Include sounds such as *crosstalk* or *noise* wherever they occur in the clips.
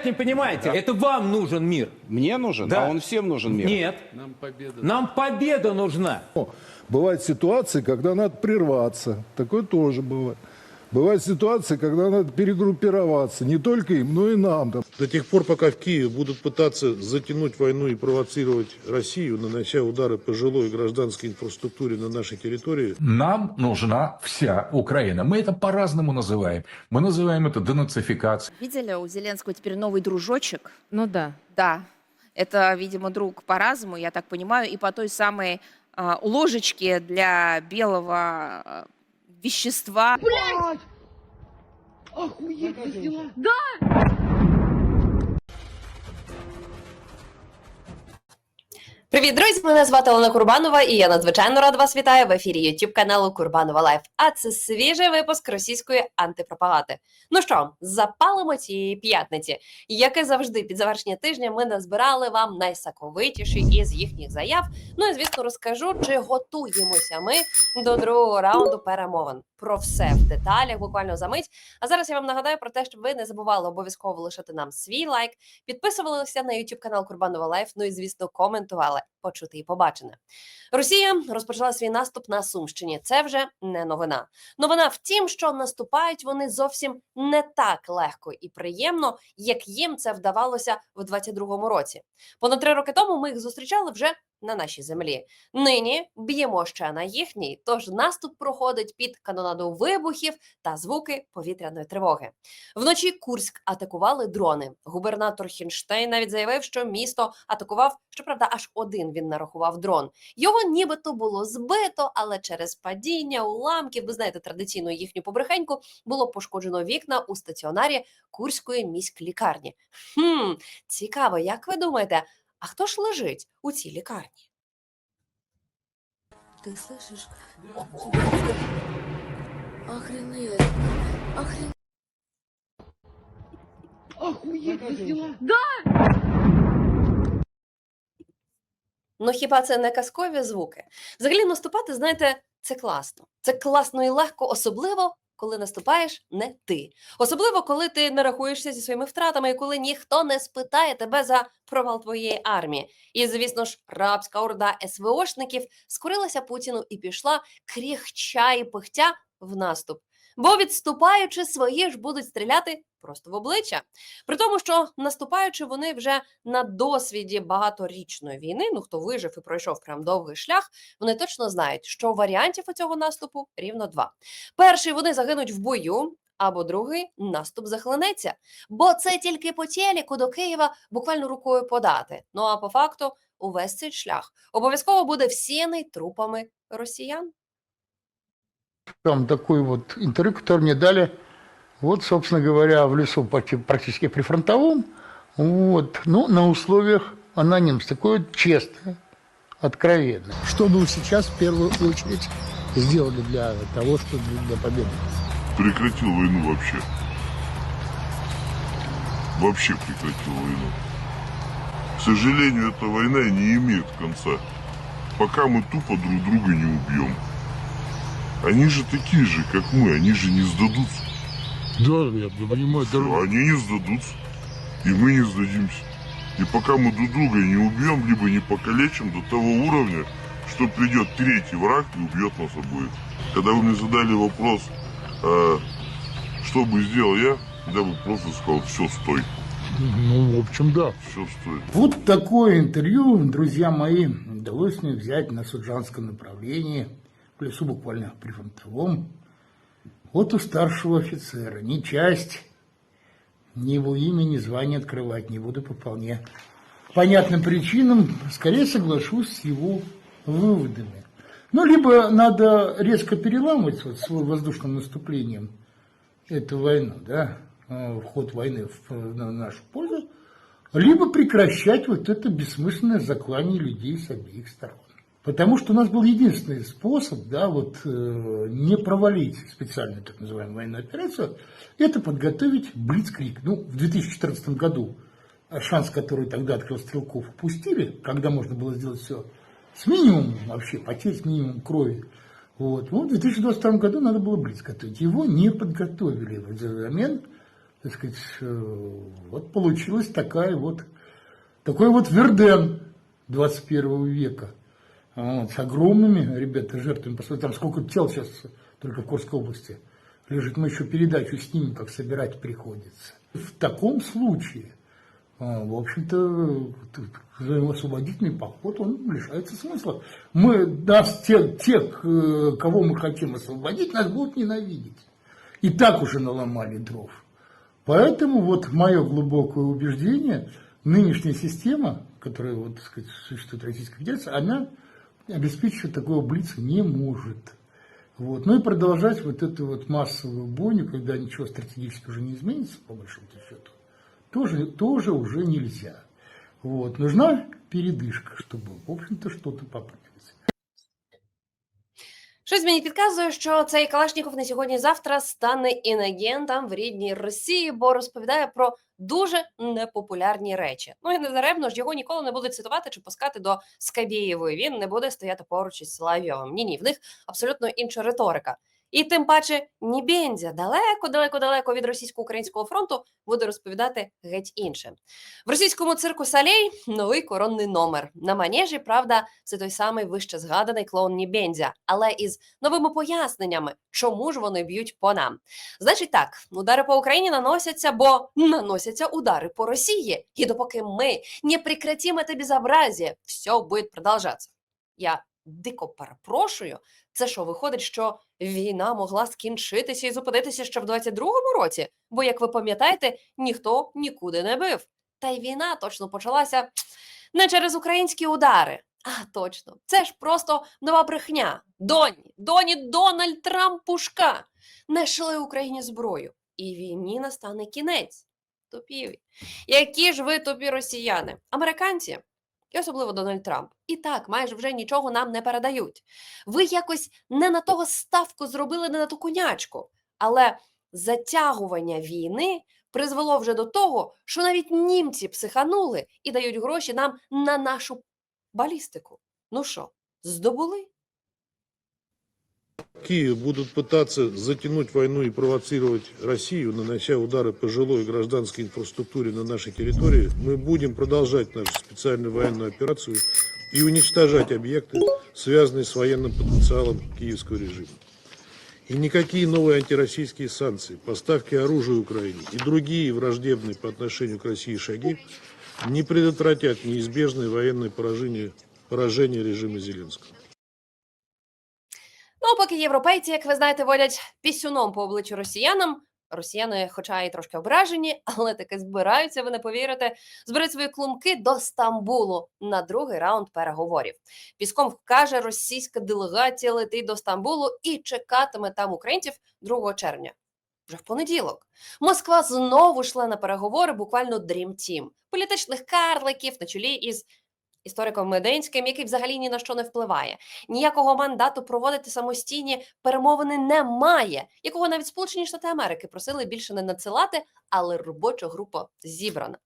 опять не понимаете. Это вам нужен мир. Мне нужен, Да. а он всем нужен мир. Нет. Нам победа нужна. Бывают ситуации, когда надо прерваться. Такое тоже бывает. Бывают ситуации, когда надо перегруппироваться. Не только им, но и нам. Там. До тех пор, пока в Киеве будут пытаться затянуть войну и провоцировать Россию, нанося удары по жилой и гражданской инфраструктуре на нашей территории, Нам нужна вся Украина. Мы это по-разному называем. Мы называем это денацификацией. Видели, у Зеленского теперь новый дружочек. Ну да. Да, это, видимо, друг по разуму, я так понимаю, и по той самой а, ложечке для белого вещества. Привіт, друзі! Мене звати Олена Курбанова, і я надзвичайно рада вас вітаю в ефірі youtube каналу Курбанова Лайф. А це свіжий випуск російської антипропаганди. Ну що, запалимо цієї п'ятниці. Як і завжди, під завершення тижня ми назбирали вам найсаковитіші із їхніх заяв. Ну і звісно, розкажу, чи готуємося ми до другого раунду перемовин. Про все в деталях, буквально за мить. А зараз я вам нагадаю про те, щоб ви не забували обов'язково лишити нам свій лайк, підписувалися на YouTube канал Курбанова Лайф. Ну і звісно, коментували почути і побачене. Росія розпочала свій наступ на Сумщині. Це вже не новина. Новина в тім, що наступають вони зовсім не так легко і приємно, як їм це вдавалося в 22-му році. Понад три роки тому ми їх зустрічали вже на нашій землі. Нині б'ємо ще на їхній, тож наступ проходить під канонаду вибухів та звуки повітряної тривоги. Вночі Курськ атакували дрони. Губернатор Хінштейн навіть заявив, що місто атакував. Щоправда, аж один він нарахував дрон. Його нібито було збито, але через падіння уламків, ви знаєте, традиційну їхню побрехеньку було пошкоджено вікна у стаціонарі Курської міськлікарні. Хм, цікаво, як ви думаєте, а хто ж лежить у цій лікарні? Ты слышишь? Охренеть. Охренеть. Ну хіба це не казкові звуки? Взагалі наступати, знаєте, це класно. Це класно і легко, особливо. Коли наступаєш не ти, особливо коли ти не рахуєшся зі своїми втратами, і коли ніхто не спитає тебе за провал твоєї армії. І звісно ж, рабська орда СВОшників скорилася Путіну і пішла кріхча і пихтя в наступ. Бо відступаючи, свої ж будуть стріляти просто в обличчя. При тому, що наступаючи, вони вже на досвіді багаторічної війни. Ну хто вижив і пройшов прям довгий шлях, вони точно знають, що варіантів у цього наступу рівно два. Перший вони загинуть в бою. Або другий наступ захлинеться, бо це тільки по телеку до Києва буквально рукою подати. Ну а по факту увесь цей шлях обов'язково буде всіяний трупами росіян. Там такой вот интервью, который мне дали, вот, собственно говоря, в лесу практически прифронтовом, вот, ну, на условиях анонимности, такое вот честное, откровенное. Что мы сейчас в первую очередь сделали для того, чтобы для победы? прекратил войну вообще. Вообще прекратил войну. К сожалению, эта война не имеет конца, пока мы тупо друг друга не убьем. Они же такие же, как мы, они же не сдадутся. да, я понимаю, Всё, Они не сдадутся, и мы не сдадимся. И пока мы друг друга не убьем, либо не покалечим до того уровня, что придет третий враг и убьет нас обоих. Когда вы мне задали вопрос, а, что бы сделал я, я бы просто сказал, все, стой, Ну, в общем, да. все, стой. Вот такое интервью, друзья мои, удалось мне взять на Суджанском направлении, лесу буквально прифронтовом, вот у старшего офицера. Ни часть, ни его имя, ни звание открывать не буду по вполне понятным причинам. Скорее соглашусь с его выводами. Ну, либо надо резко переламывать вот своим воздушным наступлением эту войну, да, э, ход войны в, на нашу пользу, либо прекращать вот это бессмысленное заклание людей с обеих сторон. Потому что у нас был единственный способ, да, вот э, не провалить специальную так называемую военную операцию, это подготовить блицкрик. Ну, в 2014 году шанс, который тогда открыл Стрелков, упустили, когда можно было сделать все с минимумом вообще, потерь с минимумом крови. Вот. Ну, в 2022 году надо было блиц. Его не подготовили. Взамен так сказать, э, вот получилась такая вот, такой вот Верден 21 века. Вот, с огромными, ребята, жертвами. Посмотрите, там сколько тел сейчас только в Курской области лежит. Мы еще передачу снимем, как собирать приходится. В таком случае, а, в общем-то, освободительный поход, он лишается смысла. Мы, нас, те, те, к- кого мы хотим освободить, нас будут ненавидеть. И так уже наломали дров. Поэтому вот мое глубокое убеждение, нынешняя система, которая вот, так сказать, существует в Российской Федерации, она обеспечивать такого блица не может. Вот. Ну и продолжать вот эту вот массовую бойню, когда ничего стратегически уже не изменится, по большому счету, тоже, тоже уже нельзя. Вот. Нужна передышка, чтобы, в общем-то, что-то поправить. Щось мені підказує, що цей Калашніков на сьогодні-завтра стане інагентом в рідній Росії, бо розповідає про дуже непопулярні речі. Ну і незаревно ж його ніколи не будуть цитувати чи пускати до Скабєєвої. Він не буде стояти поруч із Соловйовим. Ні, ні, в них абсолютно інша риторика. І тим паче Нібензя далеко, далеко, далеко від російсько-українського фронту буде розповідати геть інше. В російському цирку Салей новий коронний номер. На манежі, правда, це той самий вище згаданий клоун Нібензя, але із новими поясненнями, чому ж вони б'ють по нам. Значить так, удари по Україні наносяться, бо наносяться удари по Росії. І допоки ми не прекратим це безобразие, все буде продовжатися. Я дико перепрошую. Це що, виходить, що війна могла скінчитися і зупинитися ще в 22-му році? Бо, як ви пам'ятаєте, ніхто нікуди не бив. Та й війна точно почалася не через українські удари. А точно, це ж просто нова брехня. Доні, доні Дональд Трамп пушка не шли Україні зброю, і війні настане кінець. Тупіві. Які ж ви тупі росіяни? Американці, і особливо Дональд Трамп, і так майже вже нічого нам не передають. Ви якось не на того ставку зробили, не на ту конячку. Але затягування війни призвело вже до того, що навіть німці психанули і дають гроші нам на нашу балістику. Ну що, здобули? Киев будут пытаться затянуть войну и провоцировать Россию, нанося удары по жилой и гражданской инфраструктуре на нашей территории, мы будем продолжать нашу специальную военную операцию и уничтожать объекты, связанные с военным потенциалом киевского режима. И никакие новые антироссийские санкции, поставки оружия Украине и другие враждебные по отношению к России шаги не предотвратят неизбежное военное поражение, поражение режима Зеленского. Ну, поки європейці, як ви знаєте, водять пісюном по обличчю росіянам. Росіяни, хоча і трошки ображені, *laughs* але таки збираються, ви не повірите, зберуть свої клумки до Стамбулу на другий раунд переговорів. Піском каже, російська делегація летить до Стамбулу і чекатиме там українців 2 червня. Вже в понеділок. Москва знову йшла на переговори, буквально Team. політичних карликів на чолі із істориком Мединським, який взагалі ні на що не впливає. Ніякого мандату проводити самостійні перемовини немає, якого навіть Сполучені Штати Америки просили більше не надсилати, але робоча група зібрана.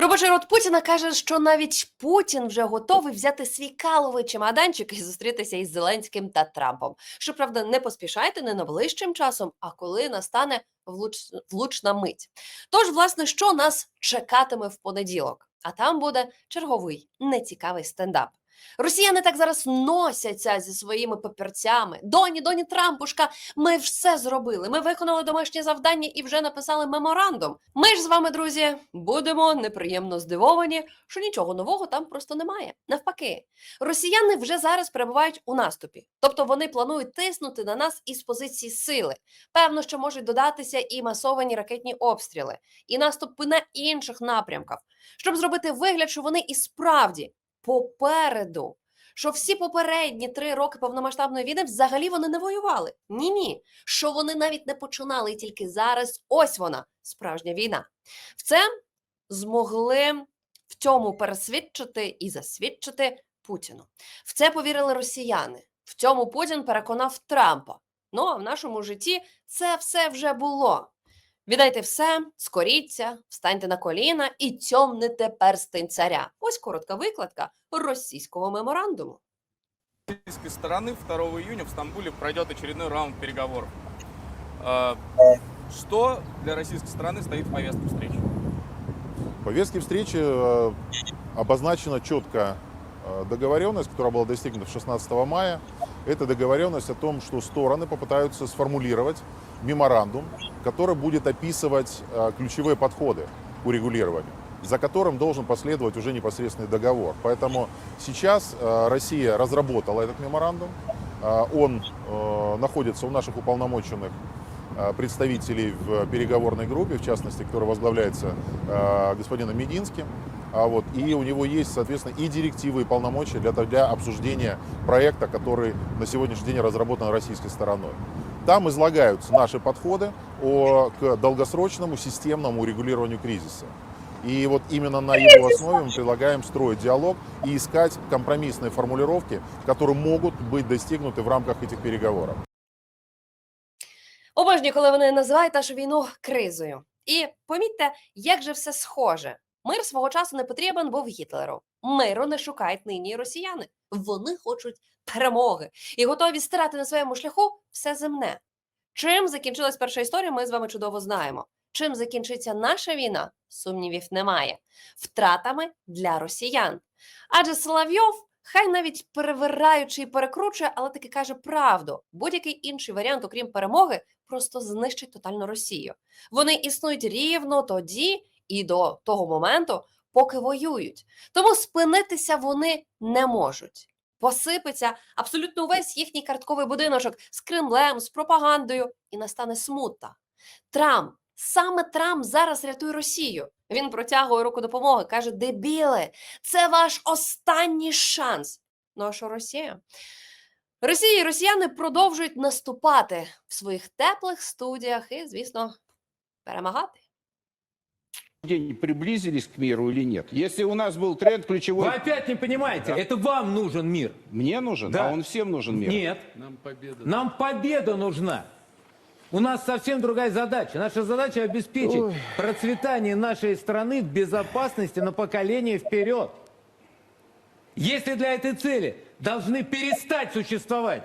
Робочий рот Путіна каже, що навіть Путін вже готовий взяти свій каловий чемоданчик і зустрітися із Зеленським та Трампом. Щоправда, не поспішайте не найближчим часом, а коли настане влуч... влучна мить. Тож, власне, що нас чекатиме в понеділок? А там буде черговий нецікавий стендап. Росіяни так зараз носяться зі своїми папірцями. Доні, доні Трампушка, ми все зробили. Ми виконали домашнє завдання і вже написали меморандум. Ми ж з вами, друзі, будемо неприємно здивовані, що нічого нового там просто немає. Навпаки, росіяни вже зараз перебувають у наступі, тобто вони планують тиснути на нас із позиції сили. Певно, що можуть додатися і масовані ракетні обстріли, і наступи на інших напрямках, щоб зробити вигляд, що вони і справді попереду. Що всі попередні три роки повномасштабної війни взагалі вони не воювали. Ні, ні. Що вони навіть не починали, і тільки зараз ось вона, справжня війна. В це змогли в цьому пересвідчити і засвідчити Путіну. В це повірили росіяни. В цьому Путін переконав Трампа. Ну а в нашому житті це все вже було. Віддайте все, скоріться, встаньте на коліна і цьомните перстень царя. Ось коротка викладка російського меморандуму. российской стороны 2 июня в Стамбуле пройдет очередной раунд переговоров. Э, Что для российской стороны стоит в повестке встречи? В повестке встречи э, обозначена четко э, Договоренность, которая была достигнута 16 мая. Это договоренность о том, что стороны попытаются сформулировать меморандум, который будет описывать э, ключевые подходы к урегулированию, за которым должен последовать уже непосредственный договор. Поэтому сейчас э, Россия разработала этот меморандум. Э, Он э, находится у наших уполномоченных э, представителей в переговорной группе, в частности, которая возглавляется э, господином Мединским. А вот, и у него есть, соответственно, и директивы, и полномочия для, для обсуждения проекта, который на сегодняшний день разработан российской стороной. Там излагаются наши подходы о, к долгосрочному системному урегулированию кризиса. И вот именно на его основе мы предлагаем строить диалог и искать компромиссные формулировки, которые могут быть достигнуты в рамках этих переговоров. Обожнюю, коли вони називають нашу війну кризою. І помітьте, як же все схоже. Мир свого часу не потрібен був Гітлеру. Миру не шукають нині росіяни. Вони хочуть перемоги і готові стирати на своєму шляху все земне. Чим закінчилась перша історія, ми з вами чудово знаємо. Чим закінчиться наша війна, сумнівів немає. Втратами для росіян. Адже Соловйов, хай навіть перевираючи і перекручує, але таки каже правду. Будь-який інший варіант, окрім перемоги, просто знищить тотально Росію. Вони існують рівно тоді і до того моменту, поки воюють. Тому спинитися вони не можуть. Посипеться абсолютно увесь їхній картковий будиночок з Кремлем, з пропагандою, і настане смута. Трамп, саме Трамп зараз рятує Росію. Він протягує руку допомоги, каже: дебіли, це ваш останній шанс. Ну а що Росія? І росіяни продовжують наступати в своїх теплих студіях і, звісно, перемагати. День приблизились к миру или нет? Если у нас был тренд ключевой... Вы опять не понимаете, это вам нужен мир. Мне нужен, Да. а он всем нужен мир. Нет. Нам победа. Нам победа нужна. У нас совсем другая задача. Наша задача обеспечить процветание нашей страны в безопасности на поколение вперед. Если для этой цели должны перестать существовать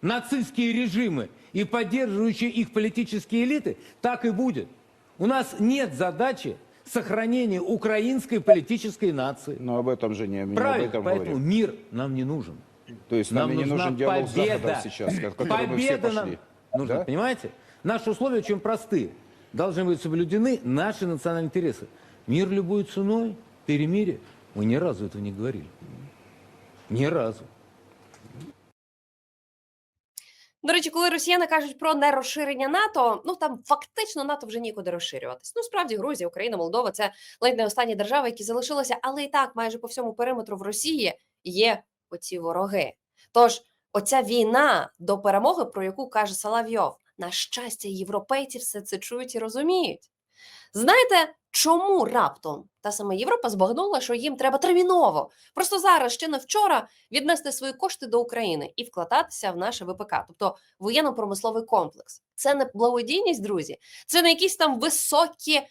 нацистские режимы и поддерживающие их политические элиты, так и будет. У нас нет задачи сохранения украинской политической нации. Но об этом же не, об Правильно, этом поэтому говорим. мир нам не нужен. То есть Нам нам, не нужен диалог с победа. Западом сейчас, в который мы все Победа нам пошли. нужна, Да? понимаете? Наши условия очень простые. Должны быть соблюдены наши национальные интересы. Мир любой ценой, перемирие. Мы ни разу этого не говорили. Ни разу. До речі, коли росіяни кажуть про нерозширення НАТО, ну там фактично НАТО вже нікуди розширюватись. Ну справді Грузія, Україна, Молдова це ледь не останні держави, які залишилися, але і так майже по всьому периметру в Росії є оці вороги. Тож оця війна до перемоги, про яку каже Соловйов, на щастя, європейці все це чують і розуміють. Знаєте, чому раптом та сама Європа збагнула, що їм треба терміново, просто зараз, ще не вчора, віднести свої кошти до України і вкладатися в наше ВПК, тобто воєнно-промисловий комплекс. Це не благодійність, друзі, це не якісь там високі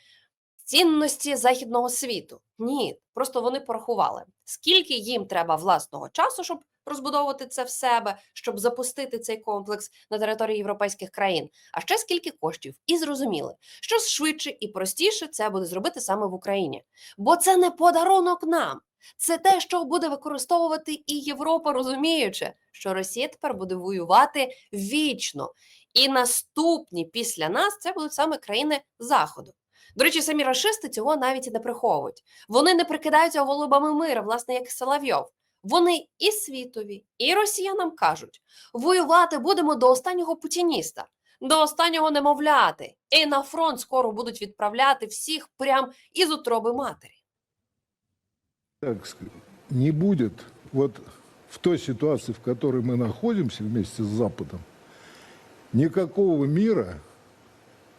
цінності західного світу. Ні, просто вони порахували, скільки їм треба власного часу, щоб розбудовувати це в себе, щоб запустити цей комплекс на території європейських країн, а ще скільки коштів, і зрозуміли, що швидше і простіше це буде зробити саме в Україні, бо це не подарунок нам. Це те, що буде використовувати і Європа, розуміючи, що Росія тепер буде воювати вічно. І наступні після нас це будуть саме країни Заходу. До речі, самі рашисти цього навіть і не приховують. Вони не прикидаються голубами мира, власне, як Соловйов. Вони і світові, і росіянам кажуть: воювати будемо до останнього путініста, до останнього немовляти, і на фронт скоро будуть відправляти всіх прям із утроби матері. так не будет вот в той ситуации, в которой мы находимся вместе с Западом, никакого мира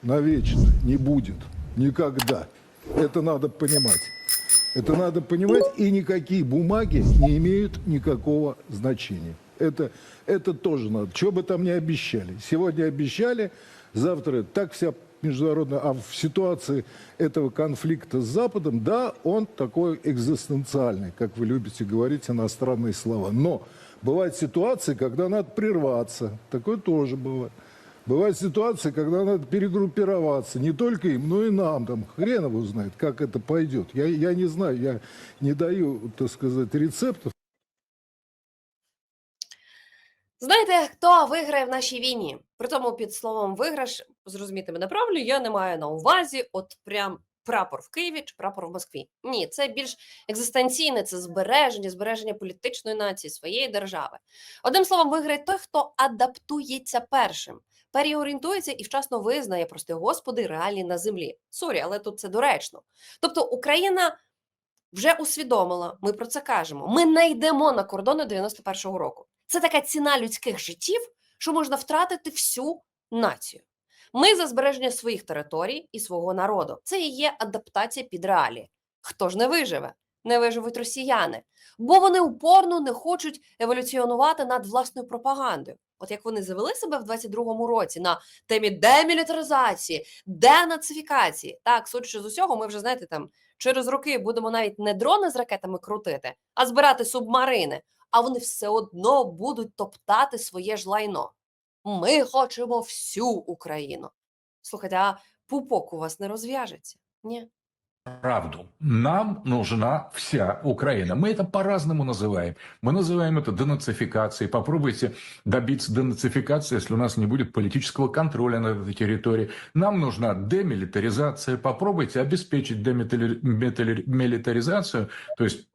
навечно не будет. Никогда. Это надо понимать. Это надо понимать, и никакие бумаги не имеют никакого значения. Это, это тоже надо. Что бы там ни обещали. Сегодня обещали, завтра так вся международная... А в ситуации этого конфликта с Западом, да, он такой экзистенциальный, как вы любите говорить иностранные слова. Но бывают ситуации, когда надо прерваться. Такое тоже бывает. Бывают ситуации, когда надо перегруппироваться, не только им, но и нам, там, хрен его знает, как это пойдет. Я, я не знаю, я не даю, так сказать, рецептов. Знаєте, хто виграє в нашій війні? При тому під словом виграш, зрозуміти мене правильно, я не маю на увазі, от прям прапор в Києві чи прапор в Москві. Ні, це більш екзистенційне, це збереження, збереження політичної нації своєї держави. Одним словом, виграє той, хто адаптується першим, переорієнтується і вчасно визнає, прости господи, реалії на землі. Сорі, але тут це доречно. Тобто Україна вже усвідомила, ми про це кажемо. Ми не йдемо на кордони 91-го року. Це така ціна людських життів, що можна втратити всю націю. Ми за збереження своїх територій і свого народу. Це і є адаптація під реалії. Хто ж не виживе? Не виживуть росіяни, бо вони упорно не хочуть еволюціонувати над власною пропагандою. От як вони завели себе в 22-му році на темі демілітаризації, денацифікації. Так, судячи з усього, ми вже знаєте, там через роки будемо навіть не дрони з ракетами крутити, а збирати субмарини. А вони все одно будуть топтати своє ж лайно. Ми хочемо всю Україну. Слухайте, а пупок у вас не розв'яжеться? Ні. Правду. Нам нужна вся Украина. Мы это по-разному называем. Мы называем это денацификацией. Попробуйте добиться денацификации, если у нас не будет политического контроля над этой территорией. Нам нужна демилитаризация. Попробуйте обеспечить демилитаризацию, то есть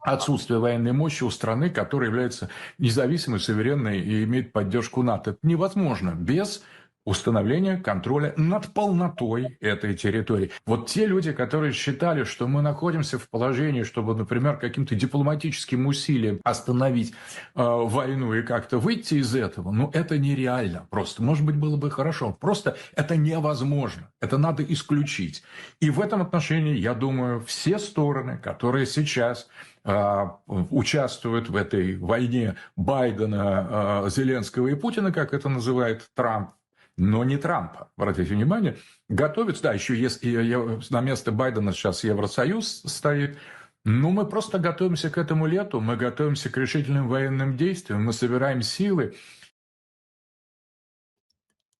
отсутствие военной мощи у страны, которая является независимой, суверенной и имеет поддержку НАТО. Это невозможно без установления контроля над полнотой этой территории. Вот те люди, которые считали, что мы находимся в положении, чтобы, например, каким-то дипломатическим усилием остановить э, войну и как-то выйти из этого, ну это нереально просто. Может быть, было бы хорошо. Просто это невозможно. Это надо исключить. И в этом отношении, я думаю, все стороны, которые сейчас э, участвуют в этой войне Байдена, э, Зеленского и Путина, как это называет Трамп, но не Трампа. Обратите внимание, готовится, да, еще есть, и, я- на место Байдена сейчас Евросоюз стоит. Ну, мы просто готовимся к этому лету, мы готовимся к решительным военным действиям, мы собираем силы.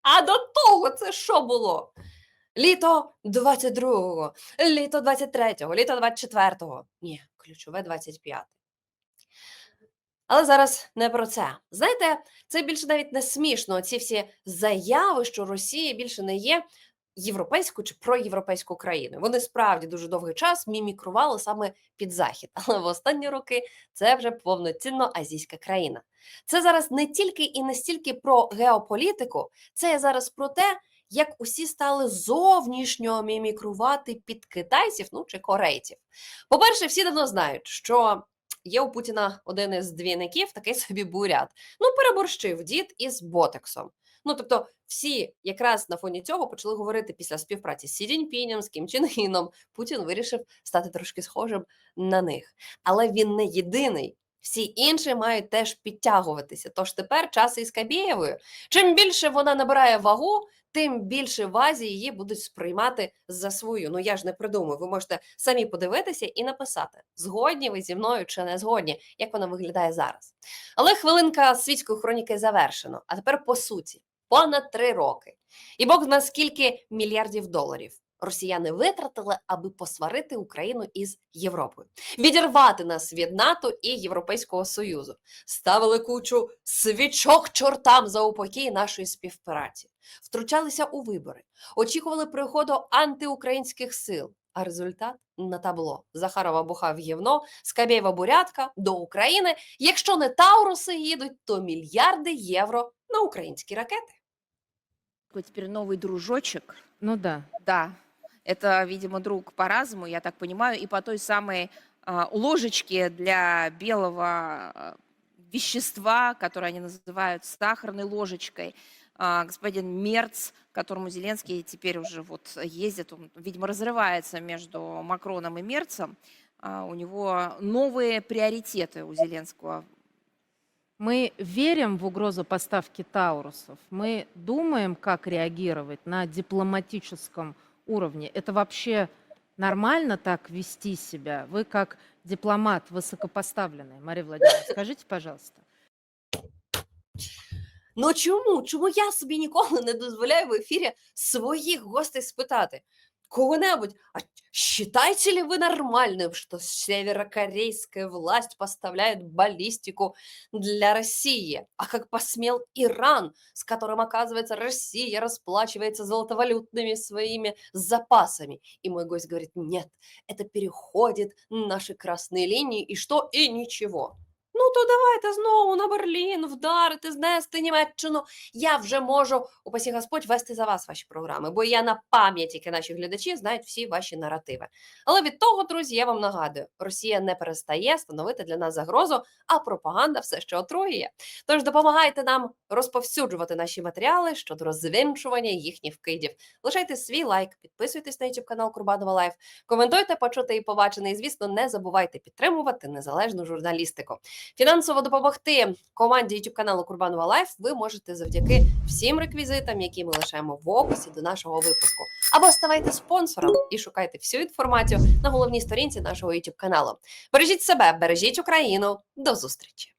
А до того це що було? Літо 22-го, літо 23-го, літо 24-го. Ні, ключове 25. Але зараз не про це. Знаєте, це більше навіть не смішно. Ці всі заяви, що Росія більше не є європейською чи проєвропейською країною. Вони справді дуже довгий час мімікрували саме під захід, але в останні роки це вже повноцінно азійська країна. Це зараз не тільки і не стільки про геополітику, це зараз про те, як усі стали зовнішньо мімікрувати під китайців, ну чи корейців. По-перше, всі давно знають, що є у Путіна один із двійників, такий *laughs* собі бурят. Ну, переборщив дід із ботексом. Ну, тобто, всі якраз на фоні цього почали говорити після співпраці з Сі Цзіньпінем, з Кім Чен Іном. Путін вирішив стати трошки схожим на них. Але він не єдиний. Всі інші мають теж підтягуватися. Тож тепер час із Кабєєвою. Чим більше вона набирає вагу, тим більше в Азії її будуть сприймати за свою. Ну я ж не придумаю. Ви можете самі подивитися і написати, згодні ви зі мною чи не згодні, як вона виглядає зараз. Але хвилинка світської хроніки завершено. А тепер по суті, понад три роки. І Бог знає скільки мільярдів доларів росіяни витратили, аби посварити Україну із Європою, відірвати нас від НАТО і Європейського Союзу, ставили кучу свічок чортам за упокій нашої співпраці, втручалися у вибори, очікували приходу антиукраїнських сил. А результат на табло Захарова бухав гівно, Скабєєва бурятка до України. Якщо не Тауруси їдуть, то мільярди євро на українські ракети. Такой теперь новый дружочек. Ну да. Да, это, видимо, друг по разуму, я так понимаю, и по той самой а, ложечке для белого а, вещества, которое они называют сахарной ложечкой. А, господин Мерц, которому Зеленский теперь уже вот ездит, он, видимо, разрывается между Макроном и Мерцем. А, у него новые приоритеты у Зеленского. Мы верим в угрозу поставки таурусов. Мы думаем, как реагировать на дипломатическом уровне. Это вообще нормально так вести себя? Вы как дипломат высокопоставленный, Мария Владимировна, скажите, пожалуйста. Ну чому? Чому я собі ніколи *laughs* не дозволяю в ефірі своїх гостей спитати? Кого-нибудь, а считаете ли вы нормальным, что северокорейская власть поставляет баллистику для России? А как посмел Иран, с которым, оказывается, Россия расплачивается золотовалютными своими запасами? И мой гость говорит, нет, это переходит наши красные линии, и что? И ничего. Ну, то давайте знову на Берлін вдарити, знести Німеччину. Я вже можу, упасі Господь, вести за вас ваші програми, бо я на пам'ять, які наші глядачі знають всі ваші наративи. Але від того, друзі, я вам нагадую: Росія не перестає становити для нас загрозу, а пропаганда все ще отруює. Тож допомагайте нам розповсюджувати наші матеріали щодо розвінчування їхніх вкидів. Лишайте свій лайк, підписуйтесь на YouTube канал Курбанова Лайф, коментуйте, почути і побачене. І звісно, не забувайте підтримувати незалежну журналістику. Фінансово допомогти команді YouTube каналу Курбанова Лайф ви можете завдяки всім реквізитам, які ми лишаємо в описі до нашого випуску. Або ставайте спонсором і шукайте всю інформацію на головній сторінці нашого YouTube каналу. Бережіть себе, бережіть Україну. До зустрічі!